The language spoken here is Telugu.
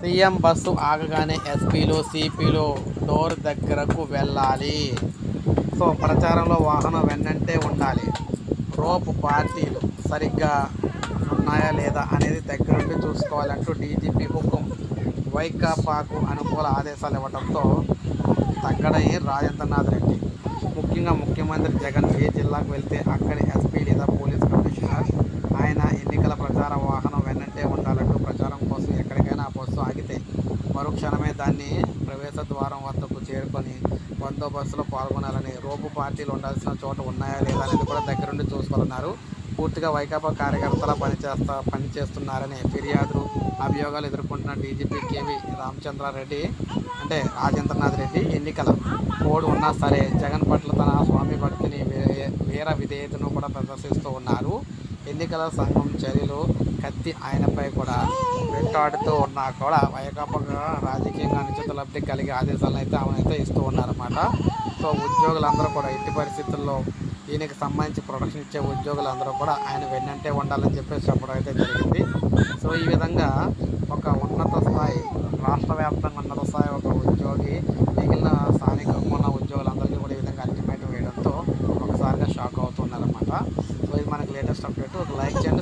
సీఎం బస్సు ఆగగానే ఎస్పీలు సిపిలు డోర్ దగ్గరకు వెళ్ళాలి. సో ప్రచారంలో వాహనం వెన్నంటే ఉండాలి. రోప్ పార్టీలు సరిగ్గా ఉన్నాయా లేదా అనేది దగ్గరుండి చూసుకోవాలంటూ డీజీపీ హుకుం. వైకాపాకు అనుకూల ఆదేశాలు ఇవ్వడంతో తగ్గడని రాజేంద్రనాథ్ రెడ్డి. ముఖ్యంగా ముఖ్యమంత్రి జగన్ ఏ జిల్లాకు వెళ్తే అక్కడి ఎస్పీ లేదా పోలీస్ మరుక్షణమే దాన్ని ప్రవేశ ద్వారం వద్దకు చేరుకొని బందోబస్తులో పాల్గొనాలని రోపు పార్టీలు ఉండాల్సిన చోట ఉన్నాయా లేదా అనేది కూడా దగ్గరుండి చూసుకోవాలన్నారు. పూర్తిగా వైకాపా కార్యకర్తల పనిచేస్తా పనిచేస్తున్నారని ఫిర్యాదులు అభియోగాలు ఎదుర్కొంటున్న డీజీపీ కేవీ రామచంద్రారెడ్డి అంటే రాజేంద్రనాథ్ రెడ్డి ఎన్నికల కోడ్ ఉన్నా సరే జగన్ పట్ల తన స్వామి భక్తిని వీర విధేయతను కూడా ప్రదర్శిస్తూ ఉన్నారు. ఎన్నికల సంఘం చర్యలు కత్తి ఆయనపై కూడా తాడుతూ ఉన్నా కూడా వైకాపా రాజకీయంగా అనుచిత లబ్ధి కలిగే ఆదేశాలను అయితే ఆమె అయితే ఇస్తూ ఉన్నారన్నమాట. సో ఉద్యోగులందరూ కూడా ఎట్టి పరిస్థితుల్లో దీనికి సంబంధించి ప్రొడక్షన్ ఇచ్చే ఉద్యోగులందరూ కూడా ఆయన వెన్నంటే ఉండాలని చెప్పేసి చెప్పడం అయితే జరిగింది. సో ఈ విధంగా ఒక ఉన్నత స్థాయి రాష్ట్ర వ్యాప్తంగా ఉన్నత స్థాయి ఒక ఉద్యోగి మిగిలిన స్థానికంగా ఉన్న ఉద్యోగులందరికీ కూడా ఈ విధంగా అల్టిమేటం వేయడంతో ఒకసారిగా షాక్ అవుతున్నారన్నమాట సో ఇది మనకి లేటెస్ట్ అప్డేట్ ఒక లైక్ చేయండి